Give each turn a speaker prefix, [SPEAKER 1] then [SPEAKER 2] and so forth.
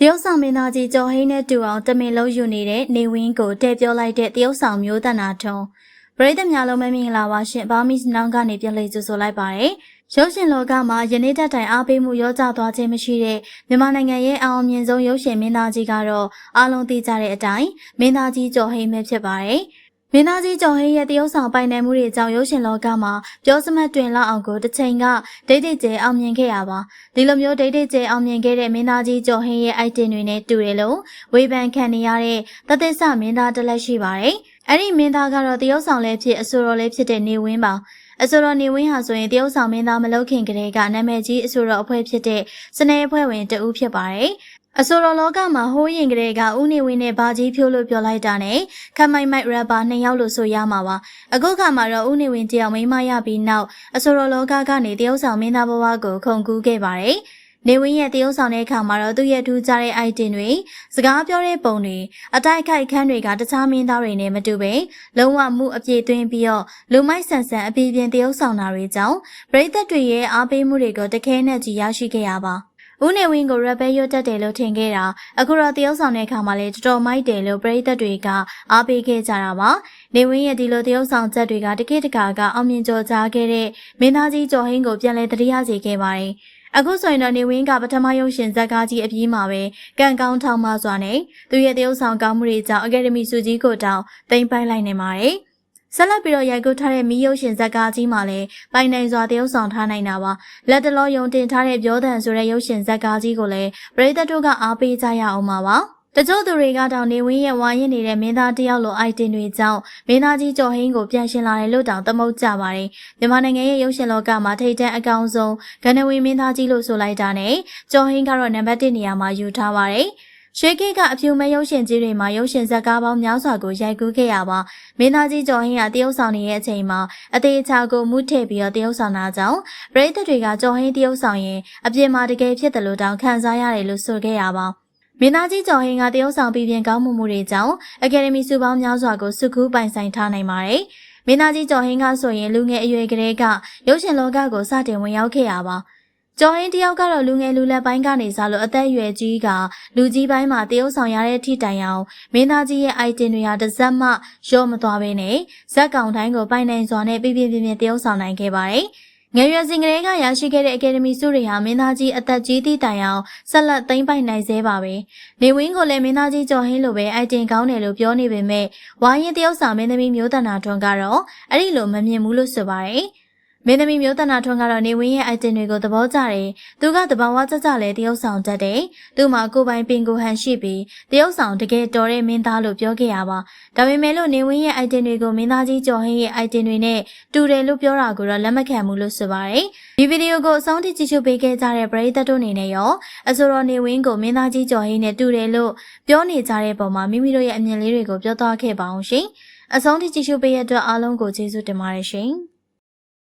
[SPEAKER 1] တရုတ်ဆောင်မင်းသားကြီးကျော်ဟိန်းနဲ့တူအောင်တမင်လုံးယူနေတဲ့နေဝင်းကိုတဲ့ပြောလိုက်တဲ့တရုတ်ဆောင်မျိုးတနာထုံပရိသတ်များလုံးမင်္ဂလာပါရှင်ဘာမီနောင်ကနေပြန်လည်ကြိုဆိုလိုက်ပါတယ်ရုပ်ရှင်လောကမှာယနေ့တက်တိုင်အားပေးမှုရောကြသွားခြင်းမရှိတဲ့မြန်မာနိုင်ငံရဲ့အအောင်မြင်ဆုံးရုပ်ရှင်မင်းသားကြီးကတော့အားလုံးသိကြတဲ့အတိုင်းမင်းသားကြီးကျော်ဟိန်းပဲဖြစ်ပါတယ် မင်းသားကြီးကျော်ဟိန်းရဲ့တရုတ်ဆောင်ပိုင်နိုင်မှုတွေကြောင့်ရုပ်ရှင်လောကမှာပြောစမှတ်တွင်လောက်အောင်ကိုတစ်ချိန်ကဒိတ်ဒိတ်ကျဲအောင်မြင်ခဲ့ရပါဒီလိုမျိုးဒိတ်ဒိတ်ကျဲအောင်မြင်ခဲ့တဲ့မင်းသားကြီးကျော်ဟိန်းရဲ့ item တွေနဲ့တူတယ်လို့ဝေဖန်ခံနေရတဲ့တသက်ဆမင်းသားတစ်လက်ရှိပါတယ်အဲ့ဒီမင်းသားကတော့တရုတ်ဆောင်လည်းဖြစ်အဆိုတော်လည်းဖြစ်တဲ့နေဝင်းပါ အဆိုတော်နေဝင်းဟာဆိုရင်တရုတ်ဆောင်မင်းသားမလုတ်ခင်ကလေးကနာမည်ကြီးအဆိုတော်အဖွဲ့ဖြစ်တဲ့စနေအဖွဲ့ဝင်တဦးဖြစ်ပါတယ်အဆိုတော်လောကမှာဟိုးရင်ကလေးကဦးနေဝင်းနဲ့ဘာကြီးဖြိုးလို့ပြောလိုက်တာနဲ့ခမိုင်မိုက်ရပါနှစ်ယောက်လို့ဆိုရမှာပါအခုခါမှာတော့ဦးနေဝင်းတယောက်မိန်းမရပြီးနောက်အဆိုတော်လောကကနေတရုတ်ဆောင်မင်းသားဘဝကိုခုန်ကူးခဲ့ပါတယ် နေဝင်းရဲ့တရုတ်ဆောင်တဲ့အခါမှာတော့သူ့ရဲ့ထူးခြားတဲ့ item တွေစကားပြောတဲ့ပုံတွေအတိုက်ခိုက်ခန်းတွေကတခြားမင်းသားတွေနဲ့မတူပဲလုံးဝမှုအပြည့်သွင်းပြီးတော့လူမိုက်ဆန်ဆန်အပြည့်ပြင်းတရုတ်ဆောင်တာတွေကြောင့်ပရိသတ်တွေရဲ့အားပေးမှုတွေကိုတခဲနဲ့ကြည်ရရှိခဲ့ရပါဦးနေဝင်းကိုရပ်ပဲရွတ်တက်တယ်လို့ထင်ခဲ့တာအခုတော့တရုတ်ဆောင်တဲ့အခါမှာလည်းတော်တော်မိုက်တယ်လို့ပရိသတ်တွေကအားပေးခဲ့ကြတာပါနေဝင်းရဲ့ဒီလိုတရုတ်ဆောင်ချက်တွေကတကိတကာကအောင်မြင်ကြော်ကြားခဲ့တဲ့မင်းသားကြီးကျော်ဟင်းကိုပြန်လည်တရိယာစေခဲ့ပါတယ် အခုဆိုရင်တော့နေဝင်းကပထမရုပ်ရှင်ဇာတ်ကားကြီးအပြီးမှာပဲကံကောင်းထောင်မစွာနဲ့သူရဲ့တရုတ်ဆောင်ကောင်းမှုတွေကြောင့်အကယ်ဒမီစုကြီးကိုတောင်တင်ပိုင်းလိုက်နေပါတယ်ဆက်လက်ပြီးတော့ရိုက်ကူးထားတဲ့မီးရုပ်ရှင်ဇာတ်ကားကြီးမှာလည်းပိုင်နိုင်စွာတရုပ်ဆောင်ထားနိုင်တာပါလက်တလောယုံတင်ထားတဲ့ပြောတန်ဆိုတဲ့ရုပ်ရှင်ဇာတ်ကားကြီးကိုလည်းပရိသတ်တို့ကအားပေးကြရအောင်ပါပါ တချို့သူတွေကတောင်နေဝင်းရဲ့ဝါရင်နေတဲ့မင်းသားတယောက်လို item တွေကြောင့်မင်းသားကြီးကျော်ဟင်းကိုပြန်ရှင်လာတယ်လို့တောင်သမုတ်ကြပါတယ်။မြန်မာနိုင်ငံရဲ့ရုပ်ရှင်လောကမှာထိပ်တန်းအကောင်ဆုံးဂန္ဓဝီမင်းသားကြီးလို့ဆိုလိုက်တာနဲ့ကျော်ဟင်းကတော့နံပါတ်1နေရာမှာယူထားပါတယ်။ရွှေကိကအပြူမဲ့ရုပ်ရှင်ကြီးတွေမှာရုပ်ရှင်ဇာတ်ကားပေါင်းများစွာကိုရိုက်ကူးခဲ့ရပါမင်းသားကြီးကျော်ဟင်းကတရုတ်ဆောင်နေတဲ့အချိန်မှာအသေးချာကိုမူးထည့်ပြီးတော့တရုတ်ဆောင်တာကြောင့်ပရိသတ်တွေကကျော်ဟင်းတရုတ်ဆောင်ရင်အပြင်မှာတကယ်ဖြစ်တယ်လို့တောင်ခံစားရတယ်လို့ဆိုခဲ့ရပါ မင်းသားကြီးကျော်ဟင်းကတရုတ်ဆောင်ပြည်ပြင်ကောင်းမှုမှုတွေကြောင့်အကယ်ဒမီစုပေါင်းများစွာကိုစုခူးပိုင်ဆိုင်ထားနိုင်ပါတယ်။မင်းသားကြီးကျော်ဟင်းကဆိုရင်လူငယ်အရွယ်ကလေးကရုပ်ရှင်လောကကိုစတင်ဝင်ရောက်ခဲ့ရပါ။ကျော်ဟင်းတယောက်ကတော့လူငယ်လူလက်ပိုင်းကနေစလို့အသက်အရွယ်ကြီးကလူကြီးပိုင်းမှာတရုတ်ဆောင်ရတဲ့ထိတိုင်အောင်မင်းသားကြီးရဲ့ item တွေဟာတစ်စက်မှရော့မသွားဘဲနဲ့ဇက်ကောင်တိုင်းကိုပိုင်နိုင်စွာနဲ့ပြပြပြပြတရုတ်ဆောင်နိုင်ခဲ့ပါတယ်။ ငယ်ရွယ်စဉ်ကလေးကရရှိခဲ့တဲ့အကယ်ဒမီဆုတွေဟာမင်းသားကြီးအသက်ကြီးသည့်တိုင်အောင်ဆက်လက်သိမ်းပိုက်နိုင်သေးပါပဲ။နေဝင်းကိုလည်းမင်းသားကြီးကျော်ဟင်းလိုပဲအိုက်တင်ကောင်းတယ်လို့ပြောနေပေမဲ့ဝါရင်တယောက်ဆောင်မင်းသမီးမျိုးတနာထွန်းကတော့အဲ့ဒီလိုမမြင်ဘူးလို့ဆိုပါတယ်။ မင်းသမီးမျိုးတနာထွန်းကတော့နေဝင်းရဲ့ item တွေကိုသဘောကျတယ်။သူကတဘာဝကြကြလဲတရုပ်ဆောင်တတ်တယ်။သူ့မှာကိုပိုင်ပင်ကိုဟန်ရှိပြီးတရုပ်ဆောင်တကယ်တော်တဲ့မင်းသားလို့ပြောခဲ့ရပါ။ဒါပေမဲ့လို့နေဝင်းရဲ့ item တွေကိုမင်းသားကြီးကျော်ဟင်းရဲ့ item တွေနဲ့တူတယ်လို့ပြောတာကိုတော့လက်မခံဘူးလို့ဆိုပါတယ်။ဒီဗီဒီယိုကိုအဆုံးထိကြည့်ရှုပေးခဲ့ကြတဲ့ပရိသတ်တို့အနေနဲ့ရောအဆိုတော်နေဝင်းကိုမင်းသားကြီးကျော်ဟင်းနဲ့တူတယ်လို့ပြောနေကြတဲ့ပုံမှာမိမိတို့ရဲ့အမြင်လေးတွေကိုပြောသွားခဲ့ပါအောင်ရှင်။အဆုံးထိကြည့်ရှုပေးရတဲ့အတွက်အားလုံးကိုကျေးဇူးတင်ပါတယ်ရှင်။